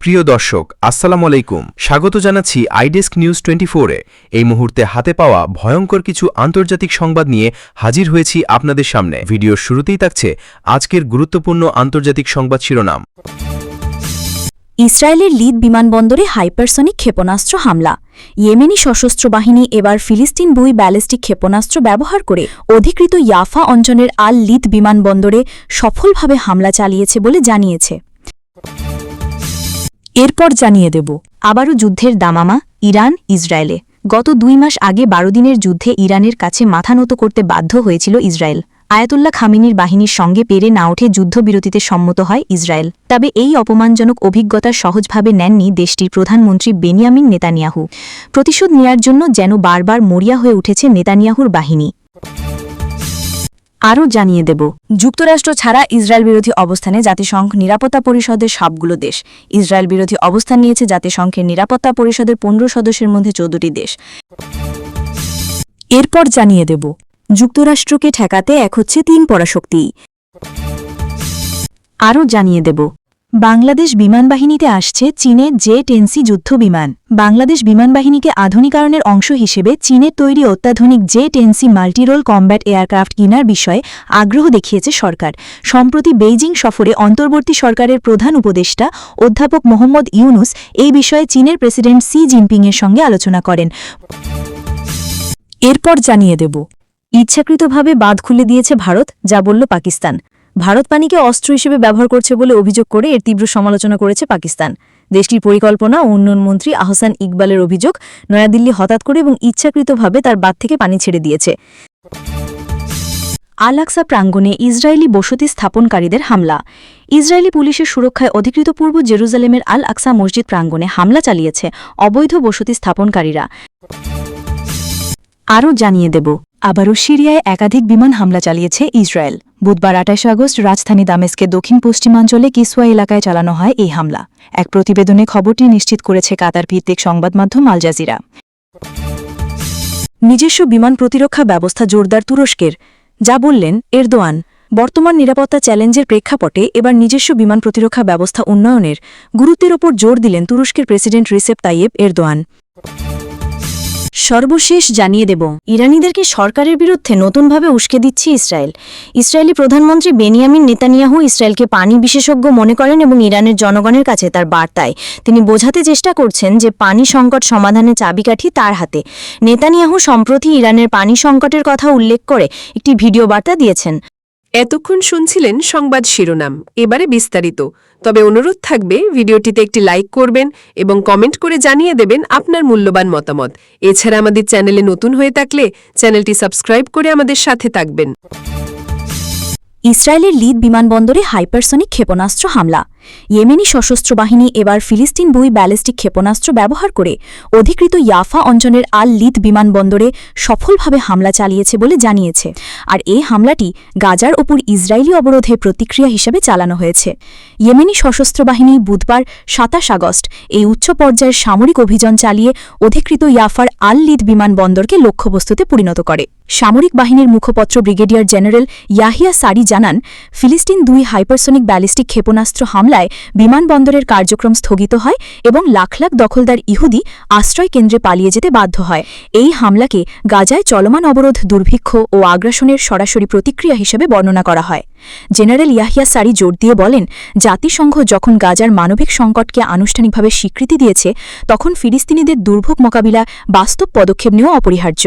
প্রিয় দর্শক, আসসালামু আলাইকুম। স্বাগত জানাচ্ছি আইডেস্ক নিউজ টোয়েন্টি ফোরে এই মুহূর্তে হাতে পাওয়া ভয়ঙ্কর কিছু আন্তর্জাতিক সংবাদ নিয়ে হাজির হয়েছি আপনাদের সামনে। ভিডিওর শুরুতেই থাকছে আজকের গুরুত্বপূর্ণ আন্তর্জাতিক সংবাদ শিরোনাম। ইসরায়েলের লিদ বিমানবন্দরে হাইপারসনিক ক্ষেপণাস্ত্র হামলা। ইয়েমেনি সশস্ত্র বাহিনী এবার ফিলিস্তিন বুই ব্যালিস্টিক ক্ষেপণাস্ত্র ব্যবহার করে অধিকৃত ইয়াফা অঞ্চলের আল লিদ বিমানবন্দরে সফলভাবে হামলা চালিয়েছে বলে জানিয়েছে। এরপর জানিয়ে দেব, আবারও যুদ্ধের দামামা, ইরান, ইসরায়েলে। গত দুই মাস আগে বারো দিনের যুদ্ধে ইরানের কাছে মাথা নত করতে বাধ্য হয়েছিল ইসরায়েল। আয়াতুল্লাহ খামিনির বাহিনীর সঙ্গে পেরে না ওঠে যুদ্ধবিরতিতে সম্মত হয় ইসরায়েল। তবে এই অপমানজনক অভিজ্ঞতা সহজভাবে নেননি দেশটির প্রধানমন্ত্রী বেনিয়ামিন নেতানিয়াহু। প্রতিশোধ নেয়ার জন্য যেন বারবার মরিয়া হয়ে উঠেছে নেতানিয়াহুর বাহিনী। আরও জানিয়ে দেব। যুক্তরাষ্ট্র ছাড়া ইসরায়েল বিরোধী অবস্থানে জাতিসংঘ নিরাপত্তা পরিষদের সবগুলো দেশ। ইসরায়েল বিরোধী অবস্থান নিয়েছে জাতিসংঘের নিরাপত্তা পরিষদের পনেরো সদস্যের মধ্যে চৌদ্দটি দেশ। এরপর জানিয়ে দেব, যুক্তরাষ্ট্রকে ঠেকাতে এক হচ্ছে তিন পরাশক্তি। আরও জানিয়ে দেব বাংলাদেশ বিমানবাহিনীতে আসছে চীনের জে টেনসি যুদ্ধ বিমান। বাংলাদেশ বিমানবাহিনীকে আধুনিকায়নের অংশ হিসেবে চীনের তৈরি অত্যাধুনিক J ten C multirole combat aircraft কেনার বিষয়ে আগ্রহ দেখিয়েছে সরকার। সম্প্রতি বেইজিং সফরে অন্তর্বর্তী সরকারের প্রধান উপদেষ্টা অধ্যাপক মোহাম্মদ ইউনুস এই বিষয়ে চীনের প্রেসিডেন্ট সি জিনপিংয়ের সঙ্গে আলোচনা করেন। এরপর জানিয়ে দেব। ইচ্ছাকৃতভাবে বাঁধ খুলে দিয়েছে ভারত, যা বলল পাকিস্তান। ভারত পানিকে অস্ত্র হিসেবে ব্যবহার করছে বলে অভিযোগ করে এর তীব্র সমালোচনা করেছে পাকিস্তান। দেশটির পরিকল্পনা ও উন্নয়ন মন্ত্রী আহসান ইকবালের অভিযোগ, নয়াদিল্লি হঠাৎ করে এবং ইচ্ছাকৃতভাবে তার বাঁধ থেকে পানি ছেড়ে দিয়েছে। আলাক্সা প্রাঙ্গণে ইসরায়েলি বসতি স্থাপনকারীদের হামলা। ইসরায়েলি পুলিশের সুরক্ষায় অধিকৃত পূর্ব জেরুজালেমের আল আকসা মসজিদ প্রাঙ্গণে হামলা চালিয়েছে অবৈধ বসতি স্থাপনকারীরা। আরও জানিয়ে দেব, আবারও সিরিয়ায় একাধিক বিমান হামলা চালিয়েছে ইসরায়েল। বুধবার আঠাশ আগস্ট রাজধানী দামেস্কে দক্ষিণ পশ্চিমাঞ্চলে কিসওয়া এলাকায় চালানো হয় এই হামলা। এক প্রতিবেদনে খবরটি নিশ্চিত করেছে কাতার ভিত্তিক সংবাদ মাধ্যম আল জাজিরা। নিজস্ব বিমান প্রতিরক্ষা ব্যবস্থা জোরদার তুরস্কের, যা বললেন এরদোয়ান। বর্তমান নিরাপত্তা চ্যালেঞ্জের প্রেক্ষাপটে এবার নিজস্ব বিমান প্রতিরক্ষা ব্যবস্থা উন্নয়নের গুরুত্বের ওপর জোর দিলেন তুরস্কের প্রেসিডেন্ট রিসেপ তাইয়েব এরদোয়ান। সর্বশেষ জানিয়ে দেব। ইরানিদেরকে সরকারের বিরুদ্ধে নতুনভাবে উস্কে দিচ্ছে ইসরায়েল। ইসরায়েলি প্রধানমন্ত্রী বেনিয়ামিন নেতানিয়াহু ইসরায়েলকে পানি বিশেষজ্ঞ মনে করেন এবং ইরানের জনগণের কাছে তার বার্তায়। তিনি বোঝাতে চেষ্টা করছেন যে পানি সংকট সমাধানের চাবিকাঠি তার হাতে। নেতানিয়াহু সম্প্রতি ইরানের পানি সংকটের কথা উল্লেখ করে একটি ভিডিও বার্তা দিয়েছেন। এতক্ষণ শুনছিলেন সংবাদ শিরোনাম, এবারে বিস্তারিত। তবে অনুরোধ থাকবে, ভিডিওটিতে একটি লাইক করবেন এবং কমেন্ট করে জানিয়ে দেবেন আপনার মূল্যবান মতামত। এছাড়া আমাদের চ্যানেলে নতুন হয়ে থাকলে চ্যানেলটি সাবস্ক্রাইব করে আমাদের সাথে থাকবেন। ইসরায়েলের লিদ বিমানবন্দরে হাইপারসনিক ক্ষেপণাস্ত্র হামলা। ইয়েমেনি সশস্ত্র বাহিনী এবার ফিলিস্তিন বুই ব্যালিস্টিক ক্ষেপণাস্ত্র ব্যবহার করে অধিকৃত ইয়াফা অঞ্চলের আল লিদ বিমানবন্দরে সফলভাবে হামলা চালিয়েছে বলে জানিয়েছে। আর এই হামলাটি গাজার ওপর ইসরায়েলি অবরোধে প্রতিক্রিয়া হিসেবে চালানো হয়েছে। ইয়েমেনি সশস্ত্র বাহিনী বুধবার সাতাশ আগস্ট এই উচ্চ পর্যায়ের সামরিক অভিযান চালিয়ে অধিকৃত ইয়াফার আল লিদ বিমানবন্দরকে লক্ষ্যবস্তুতে পরিণত করে। সামরিক বাহিনীর মুখপত্র ব্রিগেডিয়ার জেনারেল ইয়াহিয়া সারি জানান, ফিলিস্তিন দুই হাইপারসনিক ব্যালিস্টিক ক্ষেপণাস্ত্র হামলায় বিমানবন্দরের কার্যক্রম স্থগিত হয় এবং লাখ লাখ দখলদার ইহুদি আশ্রয় কেন্দ্রে পালিয়ে যেতে বাধ্য হয়। এই হামলাকে গাজায় চলমান অবরোধ দুর্ভিক্ষ ও আগ্রাসনের সরাসরি প্রতিক্রিয়া হিসেবে বর্ণনা করা হয়। জেনারেল ইয়াহিয়া সারি জোর দিয়ে বলেন, জাতিসংঘ যখন গাজার মানবিক সংকটকে আনুষ্ঠানিকভাবে স্বীকৃতি দিয়েছে, তখন ফিলিস্তিনিদের দুর্ভোগ মোকাবিলা বাস্তব পদক্ষেপ নেওয়া অপরিহার্য।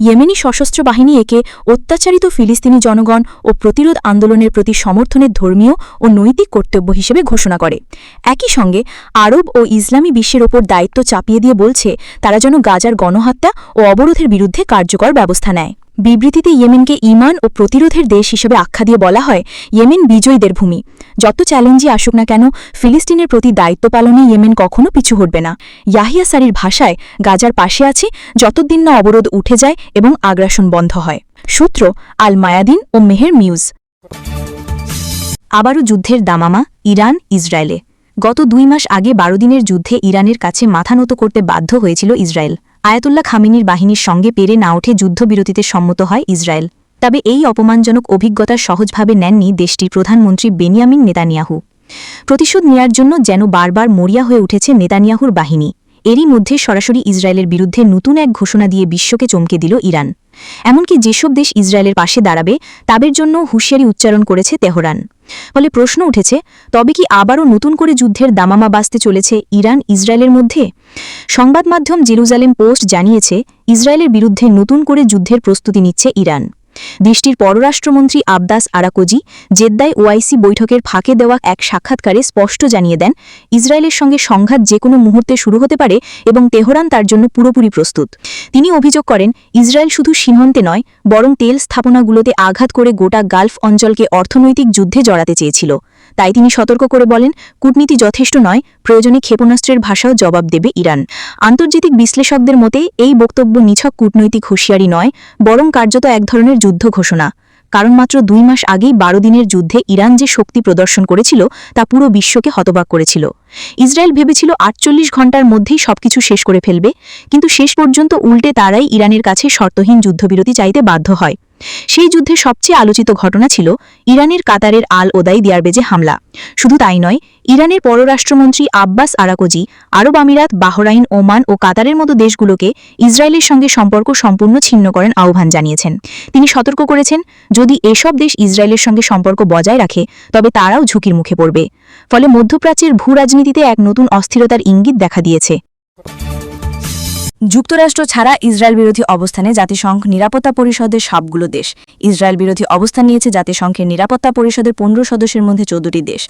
ইয়েমেনি সশস্ত্র বাহিনী একে অত্যাচারিত ফিলিস্তিনি জনগণ ও প্রতিরোধ আন্দোলনের প্রতি সমর্থনের ধর্মীয় ও নৈতিক কর্তব্য হিসেবে ঘোষণা করে। একই সঙ্গে, আরব ও ইসলামী বিশ্বের ওপর দায়িত্ব চাপিয়ে দিয়ে বলছে, তারা যেন গাজার গণহত্যা ও অবরোধের বিরুদ্ধে কার্যকর ব্যবস্থা নেয়। বিবৃতিতে ইয়েমেনকে ইমান ও প্রতিরোধের দেশ হিসেবে আখ্যা দিয়ে বলা হয় ইয়েমেন বিজয়ীদের ভূমি। যত চ্যালেঞ্জই আসুক না কেন, ফিলিস্তিনের প্রতি দায়িত্ব পালনে ইয়েমেন কখনো পিছু হটবে না। ইয়াহিয়া সারির ভাষায়, গাজার পাশে আছে যতদিন না অবরোধ উঠে যায় এবং আগ্রাসন বন্ধ হয়। সূত্র আল মায়াদিন ও মেহের মিউজ আবারও যুদ্ধের দামামা, ইরান, ইসরায়েলে। গত দুই মাস আগে বারো দিনের যুদ্ধে ইরানের কাছে মাথা নত করতে বাধ্য হয়েছিল ইসরায়েল। আয়াতুল্লাহ খামিনির বাহিনীর সঙ্গে পেরে না ওঠে যুদ্ধবিরতিতে সম্মত হয় ইসরায়েল। তবে এই অপমানজনক অভিজ্ঞতা সহজভাবে নেননি দেশটির প্রধানমন্ত্রী বেনিয়ামিন নেতানিয়াহু। প্রতিশোধ নেয়ার জন্য যেন বারবার মরিয়া হয়ে উঠেছে নেতানিয়াহুর বাহিনী। এরই মধ্যে সরাসরি ইসরায়েলের বিরুদ্ধে নতুন এক ঘোষণা দিয়ে বিশ্বকে চমকে দিল ইরান। এমনকি যেসব দেশ ইসরায়েলের পাশে দাঁড়াবে, তাদের জন্য হুঁশিয়ারি উচ্চারণ করেছে তেহরান। ফলে প্রশ্ন উঠেছে, তবে কি আবারও নতুন করে যুদ্ধের দামামা বাঁচতে চলেছে ইরান ইসরায়েলের মধ্যে? সংবাদ মাধ্যম জেরুজালেম পোস্ট জানিয়েছে, ইসরায়েলের বিরুদ্ধে নতুন করে যুদ্ধের প্রস্তুতি নিচ্ছে ইরান। দেশটির পররাষ্ট্রমন্ত্রী আবদাস আরাকোজি জেদ্দায় ওআইসি বৈঠকের ফাঁকে দেওয়া এক সাক্ষাৎকারে স্পষ্ট জানিয়ে দেন, ইসরায়েলের সঙ্গে সংঘাত যে কোনো মুহূর্তে শুরু হতে পারে এবং তেহরান তার জন্য পুরোপুরি প্রস্তুত। তিনি অভিযোগ করেন, ইসরায়েল শুধু সীমান্তে নয়, বরং তেল স্থাপনাগুলোতে আঘাত করে গোটা গালফ অঞ্চলকে অর্থনৈতিক যুদ্ধে জড়াতে চেয়েছিল। তাই তিনি সতর্ক করে বলেন, কূটনীতি যথেষ্ট নয়, প্রয়োজনে ক্ষেপণাস্ত্রের ভাষাও জবাব দেবে ইরান। আন্তর্জাতিক বিশ্লেষকদের মতে, এই বক্তব্য নিছক কূটনৈতিক হুঁশিয়ারি নয়, বরং কার্যত এক ধরনের যুদ্ধ ঘোষণা। কারণ মাত্র দুই মাস আগেই বারো দিনের যুদ্ধে ইরান যে শক্তি প্রদর্শন করেছিল, তা পুরো বিশ্বকে হতবাক করেছিল। ইসরায়েল ভেবেছিল আটচল্লিশ ঘণ্টার মধ্যেই সবকিছু শেষ করে ফেলবে, কিন্তু শেষ পর্যন্ত উল্টে তারাই ইরানের কাছে শর্তহীন যুদ্ধবিরতি চাইতে বাধ্য হয়। সেই যুদ্ধে সবচেয়ে আলোচিত ঘটনা ছিল ইরানের কাতারের আল ওদাই দিয়ারবেজে হামলা। শুধু তাই নয়, ইরানের পররাষ্ট্রমন্ত্রী আব্বাস আরাকোজি, আরব আমিরাত, বাহরাইন, ওমান ও কাতারের মতো দেশগুলোকে ইসরায়েলের সঙ্গে সম্পর্ক সম্পূর্ণ ছিন্ন করেন আহ্বান জানিয়েছেন। তিনি সতর্ক করেছেন, যদি এসব দেশ ইসরায়েলের সঙ্গে সম্পর্ক বজায় রাখে, তবে তারাও ঝুঁকির মুখে পড়বে। ফলে মধ্যপ্রাচ্যের ভূ রাজনীতিতে এক নতুন অস্থিরতার ইঙ্গিত দেখা দিয়েছে। যুক্তরাষ্ট্র ছাড়া ইসরায়েল বিরোধী অবস্থানে জাতিসংঘ নিরাপত্তা পরিষদের সবগুলো দেশ। ইসরায়েল বিরোধী অবস্থান নিয়েছে জাতিসংঘের নিরাপত্তা পরিষদের পনেরো সদস্যের মধ্যে চোদ্দটি দেশ।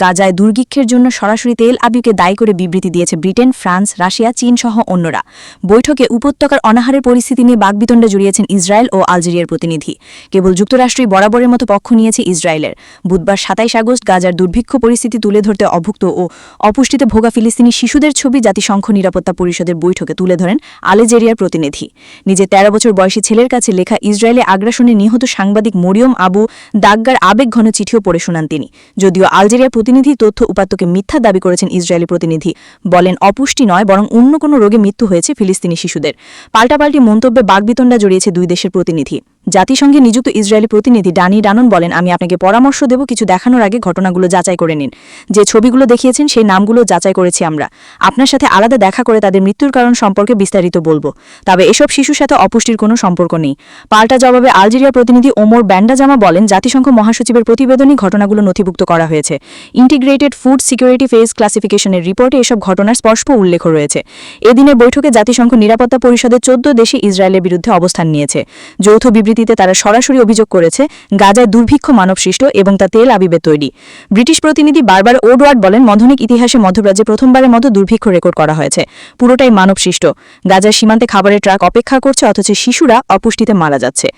গাজায় দুর্ভিক্ষের জন্য সরাসরি তেল আবিকে দায়ী করে বিবৃতি দিয়েছে ব্রিটেন, ফ্রান্স, রাশিয়া, চীন সহ অন্যরা। বৈঠকে উপত্যকার অনাহারের পরিস্থিতি নিয়ে বাগবিতণ্ডা জড়িয়েছেন ইসরায়েল ও আলজেরিয়ার প্রতিনিধি। কেবল যুক্তরাষ্ট্রই বরাবরের মতো পক্ষ নিয়েছে ইসরায়েলের। বুধবার সাতাইশ আগস্ট গাজার দুর্ভিক্ষ পরিস্থিতি তুলে ধরতে অভুক্ত ও অপুষ্টিতে ভোগা ফিলিস্তিনি শিশুদের ছবি জাতিসংঘ নিরাপত্তা পরিষদের বৈঠকে তুলে ধরেন আলেজেরিয়ার প্রতিনিধি। নিজে তেরো বছর বয়সী ছেলের কাছে লেখা ইসরায়েলে আগ্রাসনে নিহত সাংবাদিক মরিয়ম আবু দাগ্গার আবেগঘন চিঠিও পড়ে শোনান তিনি। যদিও আলজেরিয়ার প্রতিনিধি তথ্য উপাত্তকে মিথ্যা দাবি করেছেন ইসরায়েলি প্রতিনিধি, বলেন অপুষ্টি নয়, বরং অন্য কোনো রোগে মৃত্যু হয়েছে ফিলিস্তিনি শিশুদের। পাল্টাপাল্টি মন্তব্যে বাগবিতণ্ডা জড়িয়েছে দুই দেশের প্রতিনিধি। জাতিসংঘে নিযুক্ত ইসরায়েলি প্রতিনিধি ডানি ডানন বলেন, আমি আপনাকে পরামর্শ দেব কিছু দেখানোর আগে ঘটনাগুলো যাচাই করে নিন। যে ছবিগুলো দেখিয়েছেন, সেই নামগুলো যাচাই করেছি আমরা। আপনার সাথে আলাদা দেখা করে তাদের মৃত্যুর কারণ সম্পর্কে বিস্তারিত বলব। তবে এসব শিশুর সাথে অপুষ্টির কোনো সম্পর্ক নেই। পাল্টা জবাবে আলজেরিয়া প্রতিনিধি ওমর ব্যান্ডাজামা বলেন, জাতিসংঘ মহাসচিবের প্রতিবেদনই ঘটনাগুলো নথিভুক্ত করা হয়েছে। ইন্টিগ্রেটেড ফুড সিকিউরিটি ফেজ ক্লাসিফিকেশনের রিপোর্টে এসব ঘটনার স্পষ্ট উল্লেখ রয়েছে। এদিনের বৈঠকে জাতিসংঘ নিরাপত্তা পরিষদের চোদ্দ দেশে ইসরায়েলের বিরুদ্ধে অবস্থান নিয়েছে। যৌথ বিবৃতিতে তারা সরাসরি অভিযোগ করেছে, গাজায় দুর্ভিক্ষ মানবসৃষ্ট এবং তা তেল আবিবে তৈরি। ব্রিটিশ প্রতিনিধি বারবার ওডওয়ার্ড বলেন, মধনিক ইতিহাসে মধ্যপ্রাচ্যে প্রথমবারের মতো দুর্ভিক্ষ রেকর্ড করা হয়েছে। পুরোটাই মানবসৃষ্ট। গাজার সীমান্তে খাবারের ট্রাক অপেক্ষা করছে, অথচ শিশুরা অপুষ্টিতে মারা যাচ্ছে।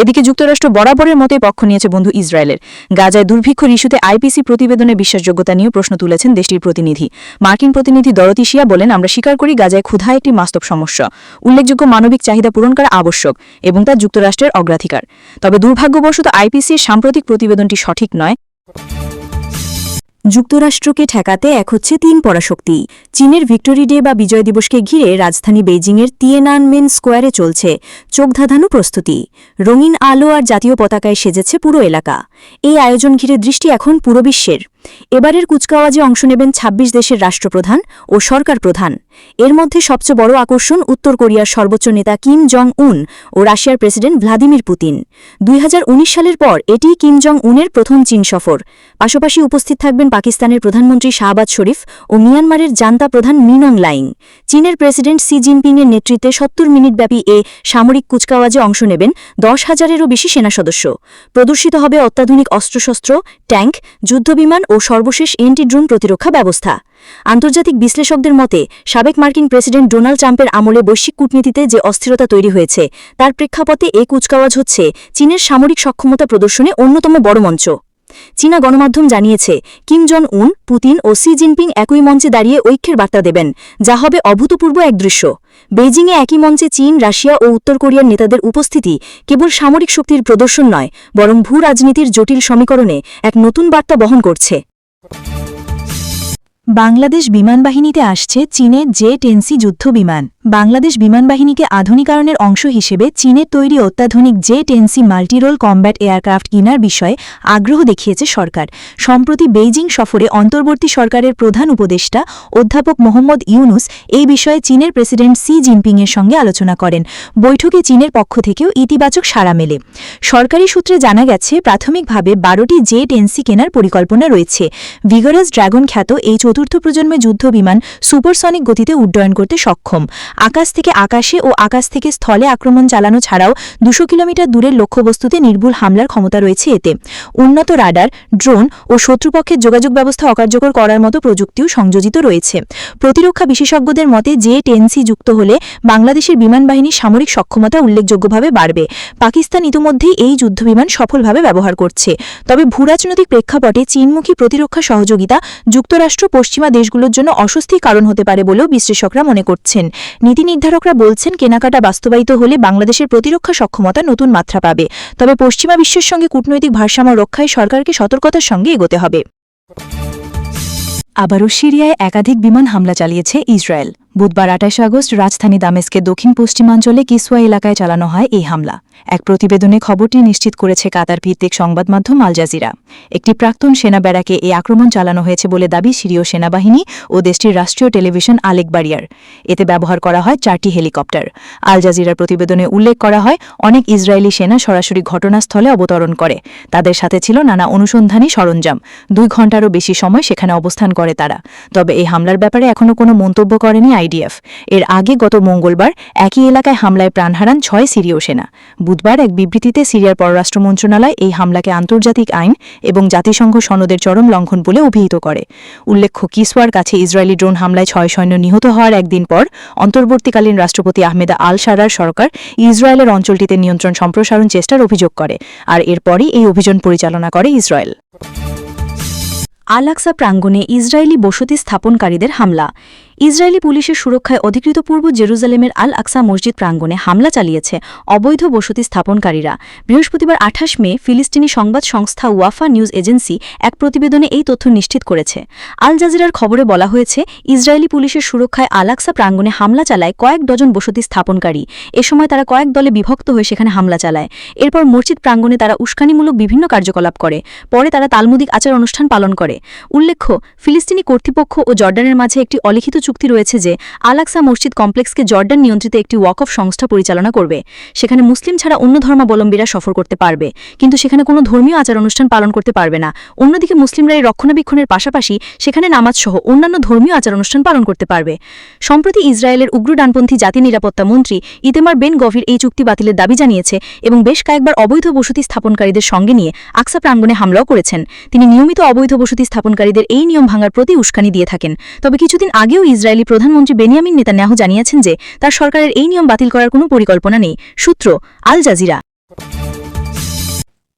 এদিকে যুক্তরাষ্ট্র বরাবরের মতোই পক্ষ নিয়েছে বন্ধু ইসরায়েলের। গাজায় দুর্ভিক্ষ ইস্যুতে আইপিসি প্রতিবেদনের বিশ্বাসযোগ্যতা নিয়েও প্রশ্ন তুলেছেন দেশটির প্রতিনিধি। মার্কিন প্রতিনিধি দরতিশিয়া বলেন, আমরা স্বীকার করি, গাজায় ক্ষুধা একটি বাস্তব সমস্যা। উল্লেখযোগ্য মানবিক চাহিদা পূরণ করা আবশ্যক এবং তা যুক্তরাষ্ট্রের অগ্রাধিকার। তবে দুর্ভাগ্যবশত আইপিসির সাম্প্রতিক প্রতিবেদনটি সঠিক নয়। যুক্তরাষ্ট্রকে ঠেকাতে এক হচ্ছে তিন পরাশক্তি। চীনের ভিক্টোরি ডে বা বিজয় দিবসকে ঘিরে রাজধানী বেইজিংয়ের তিয়েনানমেন স্কোয়ারে চলছে চোখধাঁধানো প্রস্তুতি। রঙিন আলো আর জাতীয় পতাকায় সেজেছে পুরো এলাকা। এই আয়োজন ঘিরে দৃষ্টি এখন পুরো বিশ্বের। এবারের কুচকাওয়াজে অংশ নেবেন ২৬ দেশের রাষ্ট্রপ্রধান ও সরকার প্রধান। এর মধ্যে সবচেয়ে বড় আকর্ষণ উত্তর কোরিয়ার সর্বোচ্চ নেতা কিম জং উন ও রাশিয়ার প্রেসিডেন্ট ভ্লাদিমির পুতিন। দুই হাজার উনিশ সালের পর এটি কিম জং উনের প্রথম চীন সফর। পাশাপাশি উপস্থিত থাকবেন পাকিস্তানের প্রধানমন্ত্রী শাহবাজ শরীফ ও মিয়ানমারের জান্তা প্রধান মিনং লাইং। চীনের প্রেসিডেন্ট সি জিনপিংয়ের নেতৃত্বে সত্তর মিনিটব্যাপী এ সামরিক কুচকাওয়াজে অংশ নেবেন দশ হাজারেরও বেশি সেনা সদস্য। প্রদর্শিত হবে অত্যাধুনিক অস্ত্রশস্ত্র ট্যাঙ্ক যুদ্ধবিমান ও সর্বশেষ এন্টি ড্রোন প্রতিরক্ষা ব্যবস্থা। আন্তর্জাতিক বিশ্লেষকদের মতে, সাবেক মার্কিন প্রেসিডেন্ট ডোনাল্ড ট্রাম্পের আমলে বৈশ্বিক কূটনীতিতে যে অস্থিরতা তৈরি হয়েছে, তার প্রেক্ষাপটে এ কুচকাওয়াজ হচ্ছে চীনের সামরিক সক্ষমতা প্রদর্শনে অন্যতম বড় মঞ্চ। চীনা গণমাধ্যম জানিয়েছে, কিম জন উন পুতিন ও সি জিনপিং একই মঞ্চে দাঁড়িয়ে ঐক্যের বার্তা দেবেন। যা হবে অভূতপূর্ব এক দৃশ্য। বেইজিংয়ে একই মঞ্চে চীন, রাশিয়া ও উত্তর কোরিয়ার নেতাদের উপস্থিতি কেবল সামরিক শক্তির প্রদর্শন নয়, বরং ভূ রাজনীতির জটিল সমীকরণে এক নতুন বার্তা বহন করছে। বাংলাদেশ বিমান বাহিনীতে আসছে চীনের জে টেন্সি যুদ্ধ বিমান। বাংলাদেশ বিমানবাহিনীকে আধুনিকায়নের অংশ হিসেবে চীনের তৈরি অত্যাধুনিক J ten C multirole combat aircraft কেনার বিষয়ে আগ্রহ দেখিয়েছে সরকার। সম্প্রতি বেইজিং সফরে অন্তর্বর্তী সরকারের প্রধান উপদেষ্টা অধ্যাপক মোহাম্মদ ইউনুস এই বিষয়ে চীনের প্রেসিডেন্ট সি জিনপিংয়ের সঙ্গে আলোচনা করেন। বৈঠকে চীনের পক্ষ থেকেও ইতিবাচক সাড়া মেলে। সরকারি সূত্রে জানা গেছে, প্রাথমিকভাবে বারোটি জে টেনসি কেনার পরিকল্পনা রয়েছে। ভিগরাস ড্রাগন খ্যাত এই চতুর্থ প্রজন্মের যুদ্ধ বিমান সুপারসনিক গতিতে উড্ডয়ন করতে সক্ষম। আকাশ থেকে আকাশে ও আকাশ থেকে স্থলে আক্রমণ চালানো ছাড়াও দুশো কিলোমিটার দূরের লক্ষ্যবস্তুতে নির্ভুল হামলার ক্ষমতা রয়েছে এতে। উন্নত রাডার, ড্রোন ও শত্রুপক্ষের যোগাযোগ ব্যবস্থা অকার্যকর করার মতো প্রযুক্তিও সংযোজিত রয়েছে। প্রতিরক্ষা বিশেষজ্ঞদের মতে, জে টেনসি যুক্ত হলে বাংলাদেশের বিমান বাহিনীর সামরিক সক্ষমতা উল্লেখযোগ্যভাবে বাড়বে। পাকিস্তান ইতিমধ্যেই এই যুদ্ধবিমান সফলভাবে ব্যবহার করছে। তবে ভূরাজনৈতিক প্রেক্ষাপটে চীনমুখী প্রতিরক্ষা সহযোগিতা যুক্তরাষ্ট্র পশ্চিমা দেশগুলোর জন্য অস্বস্তির কারণ হতে পারে বলেও বিশ্লেষকরা মনে করছেন। নীতি নির্ধারকরা বলছেন, কেনাকাটা বাস্তবায়িত হলে বাংলাদেশের প্রতিরক্ষা সক্ষমতা নতুন মাত্রা পাবে। তবে পশ্চিমা বিশ্বের সঙ্গে কূটনৈতিক ভারসাম্য রক্ষায় সরকারকে সতর্কতার সঙ্গে এগোতে হবে। আবারও সিরিয়ায় একাধিক বিমান হামলা চালিয়েছে ইসরায়েল। বুধবার আঠাশে আগস্ট রাজধানী দামেস্কে দক্ষিণ পশ্চিমাঞ্চলে কিসুয়া এলাকায় চালানো হয় এই হামলা। এক প্রতিবেদনে খবরটি নিশ্চিত করেছে কাতার ভিত্তিক সংবাদ মাধ্যম আল জাজিরা। একটি প্রাক্তন সেনা ব্যারাকে এই আক্রমণ চালানো হয়েছে বলে দাবি সিরীয় সেনাবাহিনী ও দেশটির রাষ্ট্রীয় টেলিভিশন আলেক বারিয়ার। এতে ব্যবহার করা হয় চারটি হেলিকপ্টার। আল জাজিরার প্রতিবেদনে উল্লেখ করা হয়, অনেক ইসরায়েলি সেনা সরাসরি ঘটনাস্থলে অবতরণ করে। তাদের সাথে ছিল নানা অনুসন্ধানী সরঞ্জাম। দুই ঘণ্টারও বেশি সময় সেখানে অবস্থান করে তারা। তবে এই হামলার ব্যাপারে এখনও কোনো মন্তব্য করেনি আইডিএফ। এর আগে গত মঙ্গলবার একই এলাকায় হামলায় প্রাণ হারান ছয় সিরীয় সেনা। বুধবার এক বিবৃতিতে সিরিয়ার পররাষ্ট্র মন্ত্রণালয় এই হামলাকে আন্তর্জাতিক আইন এবং জাতিসংঘ সনদের চরম লঙ্ঘন বলে অভিহিত করে। উল্লেখ্য, কিসওয়ার কাছে ইসরায়েলি ড্রোন হামলায় ছয় সৈন্য নিহত হওয়ার একদিন পর অন্তর্বর্তীকালীন রাষ্ট্রপতি আহমেদা আল সারার সরকার ইসরায়েলের অঞ্চলটিতে নিয়ন্ত্রণ সম্প্রসারণ চেষ্টার অভিযোগ করে আর এরপরই এই অভিযান পরিচালনা করে ইসরায়েল। আলাক্সা প্রাঙ্গণে ইসরায়েলি বসতি স্থাপনকারীদের হামলা। ইসরায়েলি পুলিশের সুরক্ষায় অধিকৃত পূর্ব জেরুজালেমের আল আকসা মসজিদ প্রাঙ্গণে হামলা চালিয়েছে অবৈধ বসতি স্থাপনকারীরা। বৃহস্পতিবার আঠাশ মে ফিলিস্তিনি সংবাদ সংস্থা ওয়াফা নিউজ এজেন্সি এক প্রতিবেদনে এই তথ্য নিশ্চিত করেছে। আল জাজিরার খবরে বলা হয়েছে, ইসরায়েলি পুলিশের সুরক্ষায় আলাক্সা প্রাঙ্গণে হামলা চালায় কয়েক ডজন বসতি স্থাপনকারী। এ সময় তারা কয়েক দলে বিভক্ত হয়ে সেখানে হামলা চালায়। এরপর মসজিদ প্রাঙ্গণে তারা উস্কানিমূলক বিভিন্ন কার্যকলাপ করে। পরে তারা তালমুদিক আচার অনুষ্ঠান পালন করে। উল্লেখ্য, ফিলিস্তিনি কর্তৃপক্ষ ও জর্ডানের মাঝে একটি অলিখিত চুক্তি রয়েছে যে আলাক্সা মসজিদ কমপ্লেক্সকে জর্ডান নিয়ন্ত্রিত একটি ওয়াক অফ সংস্থা পরিচালনা করবে। সেখানে মুসলিম ছাড়া অন্য ধর্মাবলম্বীরা সফর করতে পারবে। কিন্তু সেখানে কোনো ধর্মীয় আচার অনুষ্ঠান পালন করতে পারবে না। অন্যদিকে মুসলিমরা এই রক্ষণাবেক্ষণের পাশাপাশি সেখানে নামাজ সহ অন্যান্য ধর্মীয় আচার অনুষ্ঠান পালন করতে পারবে। সম্প্রতি ইসরায়েলের উগ্র ডানপন্থী জাতি নিরাপত্তা মন্ত্রী ইতেমার বেন গভির এই চুক্তি বাতিলের দাবি জানিয়েছে এবং বেশ কয়েকবার অবৈধ বসতি স্থাপনকারীদের সঙ্গে নিয়ে আকসা প্রাঙ্গণে হামলাও করেছেন। তিনি নিয়মিত অবৈধ বসতি স্থাপনকারীদের এই নিয়ম ভাঙার প্রতি উস্কানি দিয়ে থাকেন। তবে কিছুদিন আগেও ইসরায়েলি প্রধানমন্ত্রী বেনিয়ামিন নেতান্যাহু জানিয়েছেন যে তার সরকারের এই নিয়ম বাতিল করার কোনো পরিকল্পনা নেই। সূত্র, আল জাজিরা।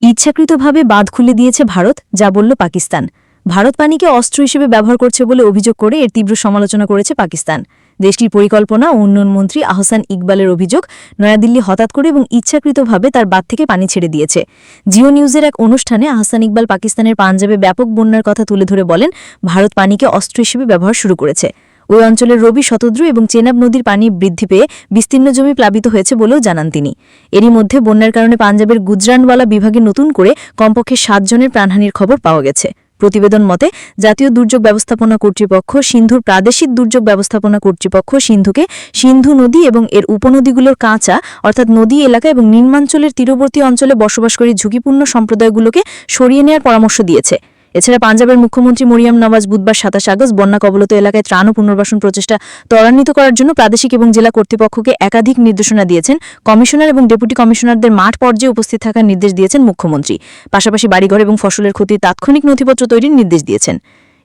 ইচ্ছাকৃতভাবে বাঁধ খুলে দিয়েছে ভারত, যা বলল পাকিস্তান। ভারত পানিকে অস্ত্র হিসেবে ব্যবহার করছে বলে অভিযোগ করে এর তীব্র সমালোচনা করেছে পাকিস্তান। দেশটির পরিকল্পনা ও উন্নয়ন মন্ত্রী আহসান ইকবালের অভিযোগ, নয়াদিল্লি হঠাৎ করে এবং ইচ্ছাকৃতভাবে তার বাদ থেকে পানি ছেড়ে দিয়েছে। জিও নিউজের এক অনুষ্ঠানে আহসান ইকবাল পাকিস্তানের পাঞ্জাবে ব্যাপক বন্যার কথা তুলে ধরে বলেন, ভারত পানিকে অস্ত্র হিসেবে ব্যবহার শুরু করেছে। ওই অঞ্চলের রবি শতদ্রু এবং চেনাব নদীর পানি বৃদ্ধি পেয়ে বিস্তীর্ণ জমি প্লাবিত হয়েছে বলেও জানান তিনি। এরই মধ্যে বন্যার কারণে পাঞ্জাবের গুজরানওয়ালা বিভাগে নতুন করে কমপক্ষে সাতজনের প্রাণহানির খবর পাওয়া গেছে। প্রতিবেদন মতে, জাতীয় দুর্যোগ ব্যবস্থাপনা কর্তৃপক্ষ সিন্ধুর প্রাদেশিক দুর্যোগ ব্যবস্থাপনা কর্তৃপক্ষ সিন্ধুকে সিন্ধু নদী এবং এর উপনদীগুলোর কাঁচা, অর্থাৎ নদী এলাকা এবং নিম্নাঞ্চলের তীরবর্তী অঞ্চলে বসবাসকারী ঝুঁকিপূর্ণ সম্প্রদায়গুলোকে সরিয়ে নেওয়ার পরামর্শ দিয়েছে। এছাড়া পাঞ্জাবের মুখ্যমন্ত্রী মরিয়াম নওয়াজ বুধবার সাতাশ আগস্ট বন্যা কবলত এলাকায় ত্রাণ ও পুনর্বাসন প্রচেষ্টা ত্বরান্বিত করার জন্য প্রাদেশিক এবং জেলা কর্তৃপক্ষকে একাধিক নির্দেশনা দিয়েছেন। কমিশনার এবং ডেপুটি কমিশনারদের মাঠ পর্যায়ে উপস্থিত থাকার নির্দেশ দিয়েছেন মুখ্যমন্ত্রী। পাশাপাশি বাড়িঘর এবং ফসলের ক্ষতির তাৎক্ষণিক নথিপত্র তৈরির নির্দেশ দিয়েছেন।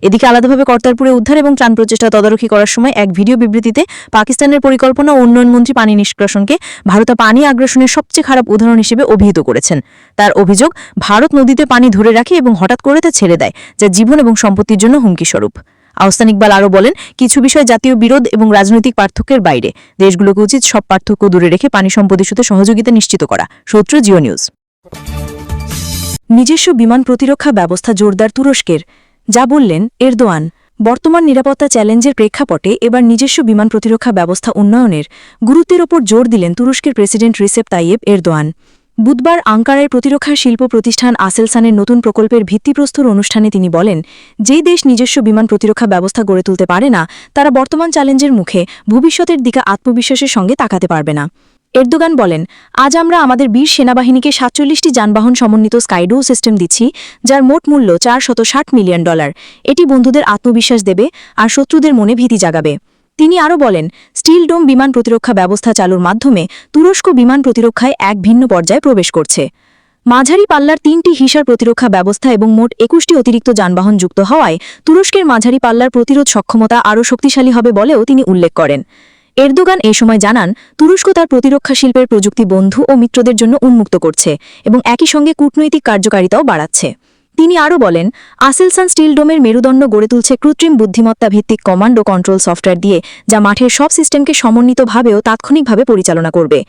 এদিকে আলাদাভাবে কর্তারপুরে উদ্ধার এবং ত্রাণ প্রচেষ্টা তদারকি করার সময় এক ভিডিও বিবৃতিতে পাকিস্তানের পরিকল্পনা ও উন্নয়ন মন্ত্রী পানি নিষ্কাশনকে ভারতে পানি আগ্রাসনের সবচেয়ে খারাপ উদাহরণ হিসেবে অভিহিত করেছেন। তার অভিযোগ, ভারত নদীতে পানি ধরে রাখে এবং হঠাৎ করে তা ছেড়ে দেয়, যা জীবন এবং সম্পত্তির জন্য হুমকিস্বরূপ। আহসান ইকবাল আরও বলেন, কিছু বিষয় জাতীয় বিরোধ এবং রাজনৈতিক পার্থক্যের বাইরে। দেশগুলোকে উচিত সব পার্থক্য দূরে রেখে পানি সম্পদ ইস্যুতে সহযোগিতা নিশ্চিত করা। সূত্র জিও নিউজ। নিজস্ব বিমান প্রতিরক্ষা ব্যবস্থা জোরদার তুরস্কের। যা বললেন এরদোয়ান। বর্তমান নিরাপত্তা চ্যালেঞ্জের প্রেক্ষাপটে এবার নিজস্ব বিমান প্রতিরক্ষা ব্যবস্থা উন্নয়নের গুরুত্বের ওপর জোর দিলেন তুরস্কের প্রেসিডেন্ট রিসেপ তাইয়েব এরদোয়ান। বুধবার আঙ্কারায় প্রতিরক্ষা শিল্প প্রতিষ্ঠান আসেলসানের নতুন প্রকল্পের ভিত্তিপ্রস্তর অনুষ্ঠানে তিনি বলেন যে দেশ নিজস্ব বিমান প্রতিরক্ষা ব্যবস্থা গড়ে তুলতে পারে না, তারা বর্তমান চ্যালেঞ্জের মুখে ভবিষ্যতের দিকে আত্মবিশ্বাসের সঙ্গে তাকাতে পারবে না। এরদোগান বলেন, আজ আমরা আমাদের বীর সেনাবাহিনীকে সাতচল্লিশটি যানবাহন সমন্বিত স্কাইডো সিস্টেম দিচ্ছি, যার মোট মূল্য চার মিলিয়ন ডলার। এটি বন্ধুদের আত্মবিশ্বাস দেবে আর শত্রুদের মনে ভীতি জাগাবে। তিনি আরও বলেন, স্টিল ডোম বিমান প্রতিরক্ষা ব্যবস্থা চালুর মাধ্যমে তুরস্ক বিমান প্রতিরক্ষায় এক ভিন্ন পর্যায়ে প্রবেশ করছে। মাঝারি পাল্লার তিনটি হিসার প্রতিরক্ষা ব্যবস্থা এবং মোট একুশটি অতিরিক্ত যানবাহন যুক্ত হওয়ায় তুরস্কের মাঝারি পাল্লার প্রতিরোধ সক্ষমতা আরও শক্তিশালী হবে বলেও তিনি উল্লেখ করেন। এরদোগান এ সময় জানান, তুরস্ক তার প্রতিরক্ষা শিল্পের প্রযুক্তি বন্ধু ও মিত্রদের জন্য উন্মুক্ত করছে এবং একই সঙ্গে কূটনৈতিক কার্যকারিতাও বাড়াচ্ছে। তিনি আরও বলেন আসেলসান স্টিল ডোমের মেরুদণ্ড গড়ে তুলছে কৃত্রিম বুদ্ধিমত্তা ভিত্তিক কমান্ড ও কন্ট্রোল সফটওয়্যার দিয়ে, যা মাঠের সব সিস্টেমকে সমন্বিতভাবেও তাৎক্ষণিকভাবে পরিচালনা করবে।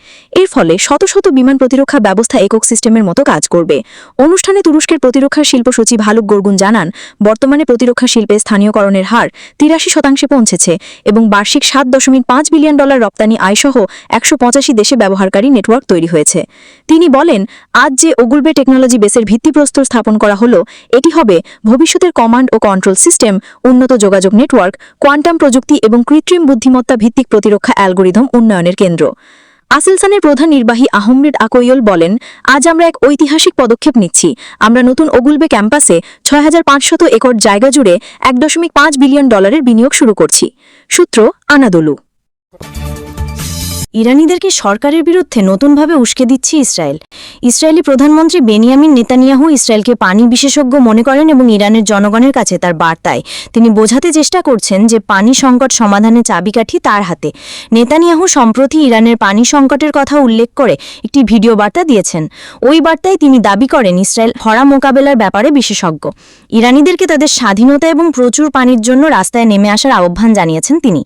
এর ফলে শত শত বিমান প্রতিরক্ষা ব্যবস্থা একক সিস্টেমের মতো কাজ করবে। অনুষ্ঠানে তুরস্কের প্রতিরক্ষা শিল্প সচিব হালুক গর্গুন জানান, বর্তমানে প্রতিরক্ষা শিল্পে স্থানীয়করণের হার তিরাশি শতাংশে পৌঁছেছে এবং বার্ষিক সাত দশমিক পাঁচ বিলিয়ন ডলার রপ্তানি আয়সহ একশো পঁচাশি দেশে ব্যবহারকারী নেটওয়ার্ক তৈরি হয়েছে। তিনি বলেন, আজ যে ওগুলবে টেকনোলজি বেসের ভিত্তিপ্রস্তর স্থাপন করা হলো এটি হবে ভবিষ্যতের কমান্ড ও কন্ট্রোল সিস্টেম, উন্নত যোগাযোগ নেটওয়ার্ক, কোয়ান্টাম প্রযুক্তি এবং কৃত্রিম বুদ্ধিমত্তা ভিত্তিক প্রতিরক্ষা অ্যালগোরিদম উন্নয়নের কেন্দ্র। আসেলসানের প্রধান নির্বাহী আহমরেদ আকৈয়ল বলেন, আজ আমরা এক ঐতিহাসিক পদক্ষেপ নিচ্ছি। আমরা নতুন ওগুলবে ক্যাম্পাসে ছয় একর জায়গা জুড়ে এক দশমিক পাঁচ বিলিয়ন ডলারের বিনিয়োগ শুরু করছি। সূত্র আনাদোলু। ইরানিদেরকে সরকারের বিরুদ্ধে নতুনভাবে উস্কে দিচ্ছে ইসরায়েল। ইসরায়েলি প্রধানমন্ত্রী বেনিয়ামিন নেতানিয়াহু ইসরায়েলকে পানি বিশেষজ্ঞ মনে করেন এবং ইরানের জনগণের কাছে তার বার্তায়। তিনি বোঝাতে চেষ্টা করছেন যে পানি সংকট সমাধানের চাবিকাঠি তার হাতে। নেতানিয়াহু সম্প্রতি ইরানের পানি সংকটের কথা উল্লেখ করে একটি ভিডিও বার্তা দিয়েছেন। ওই বার্তায় তিনি দাবি করেন, ইসরায়েল খরা মোকাবেলার ব্যাপারে বিশেষজ্ঞ। ইরানিদেরকে তাদের স্বাধীনতা এবং প্রচুর পানির জন্য রাস্তায় নেমে আসার আহ্বান জানিয়েছেন তিনি।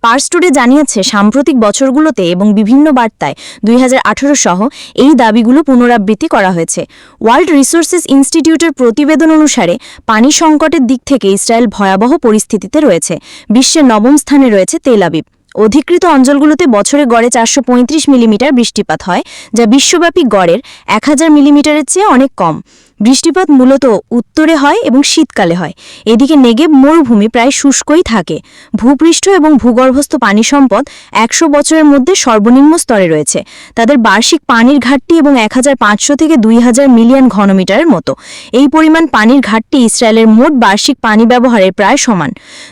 পার্স টুডে জানিয়েছে, সাম্প্রতিক বছরগুলোতে এবং বিভিন্ন বার্তায় দুই হাজার আঠারো সহ এই দাবিগুলো পুনরাবৃত্তি করা হয়েছে। ওয়ার্ল্ড রিসোর্সেস ইনস্টিটিউটের প্রতিবেদন অনুসারে পানি সংকটের দিক থেকে ইসরায়েল ভয়াবহ পরিস্থিতিতে রয়েছে। বিশ্বের নবম স্থানে রয়েছে তেল আবিব। অধিকৃত অঞ্চলগুলোতে বছরে গড়ে চারশো পঁয়ত্রিশ মিলিমিটার বৃষ্টিপাত হয়, যা বিশ্বব্যাপী গড়ের এক হাজার মিলিমিটারের চেয়ে অনেক কম। বৃষ্টিপাত মূলত উত্তরে হয় এবং শীতকালে হয়। এদিকে নেগেব মরুভূমি প্রায় শুষ্কই থাকে। ভূপৃষ্ঠ এবং ভূগর্ভস্থ পানি সম্পদ একশো বছরের মধ্যে সর্বনিম্ন স্তরে রয়েছে। তাদের বার্ষিক পানির ঘাটতি এবং এক হাজার পাঁচশো থেকে দুই হাজার মিলিয়ন ঘনমিটারের মতো। এই পরিমাণ পানির ঘাটতি ইসরায়েলের মোট বার্ষিক পানি ব্যবহারের প্রায় সমান।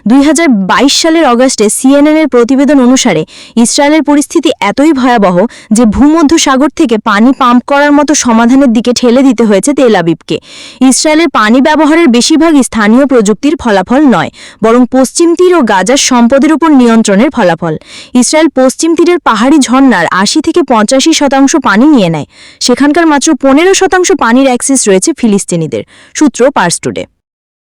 দুই হাজার বাইশ সালের অগাস্টে সিএনএনের প্রতিবেদন অনুসারে ইসরায়েলের পরিস্থিতি এতই ভয়াবহ যে ভূমধ্যসাগর থেকে পানি পাম্প করার মতো সমাধানের দিকে ঠেলে দিতে হয়েছে তেল আবিবকে ইসরায়েলের পানি ব্যবহারের বেশিরভাগ স্থানীয় প্রযুক্তির ফলাফল নয়, বরং পশ্চিম তীর ও গাজার সম্পদের উপর নিয়ন্ত্রণের ফলাফল। ইসরায়েল পশ্চিম তীরের পাহাড়ি ঝর্নার আশি থেকে পঁচাশি শতাংশ পানি নিয়ে নেয়। সেখানকার মাত্র পনেরো শতাংশ পানির অ্যাক্সেস রয়েছে ফিলিস্তিনিদের, সূত্র পার্স টুডে।